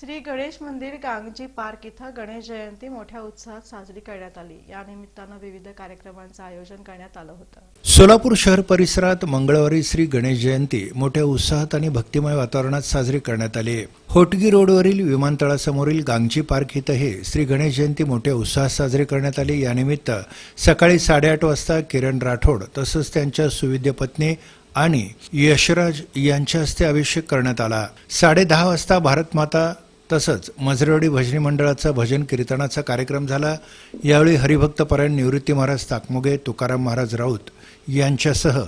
श्री गणेश मंदिर गांगजी पार्क इथं गणेश जयंती मोठ्या उत्साहात साजरी करण्यात आली. या निमित्तानं विविध कार्यक्रमांचं आयोजन करण्यात आलं होतं. सोलापूर शहर परिसरात मंगळवारी श्री गणेश जयंती मोठ्या उत्साहात आणि भक्तिमय वातावरणात साजरी करण्यात आली. होटगी रोडवरील विमानतळासमोरील गांगची पार्क इथंही श्री गणेश जयंती मोठ्या उत्साहात साजरी करण्यात आली. यानिमित्त सकाळी साडेआठ वाजता किरण राठोड तसंच त्यांच्या सुविद्य पत्नी आणि यशराज यांच्या हस्ते अभिषेक करण्यात आला. साडे दहा वाजता भारत माता तसंच मजरेवाडी भजनी मंडळाचा भजन कीर्तनाचा कार्यक्रम झाला. यावेळी हरिभक्तपरायण निवृत्ती महाराज ताकमोगे तुकाराम महाराज राऊत यांच्यासह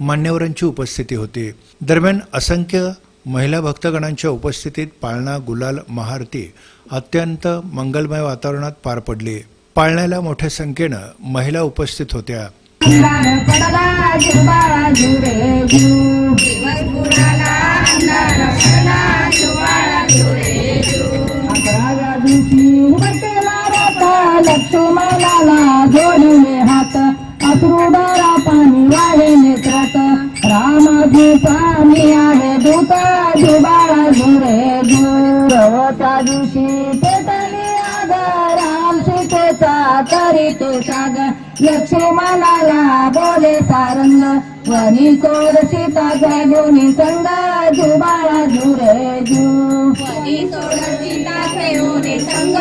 मान्यवरांची उपस्थिती होती. दरम्यान असंख्य महिला भक्तगणांच्या उपस्थितीत पाळणा गुलाल महाआरती अत्यंत मंगलमय वातावरणात पार पडली. पाळण्याला मोठ्या संख्येनं महिला उपस्थित होत्या. वाहे नेत्रात रामाजी पाणी आहे दूत जुबाळा जुरे जू रवच्या दिवशी पेटली आग राम सीतेचा तरी तो साग. लक्ष्मणाला बोले सारंग वनी सोड सीता घेऊन संग. जुबाळा जुरे जू. वनी सोड सीता घेऊन संग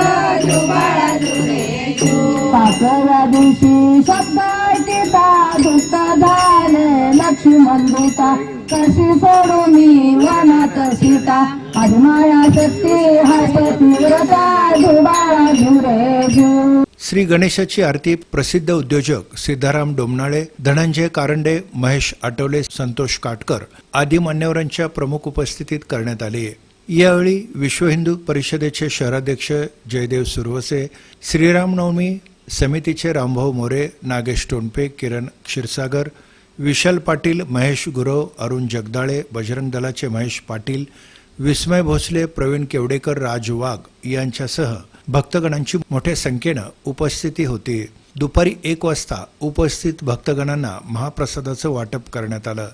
जुबाळा जुरे जू. पाचव्या दिवशी शब्द ऐकिता दुष्ट झाले मंदुता कशी सोडू मी वनात सीता. अजमाया शक्ती हसे तीव्रता झुबाळा झुरे झू. श्री गणेशाची आरती प्रसिद्ध उद्योजक सिद्धाराम डोमनाळे धनंजय कारंडे महेश आटवले संतोष काटकर आदी मान्यवरांच्या प्रमुख उपस्थितीत करण्यात आली. यावेळी विश्व हिंदू परिषदेचे शहराध्यक्ष जयदेव सुरवसे श्रीरामनवमी समितीचे रामभाऊ मोरे नागेश टोणपे किरण क्षीरसागर विशाल पाटील महेश गुरव अरुण जगदाळे बजरंग दलाचे महेश पाटील विस्मय भोसले प्रवीण केवडेकर राज वाघ यांच्यासह भक्तगणांची मोठ्या संख्येनं उपस्थिती होती. दुपारी एक वाजता उपस्थित भक्तगणांना महाप्रसादाचं वाटप करण्यात आलं.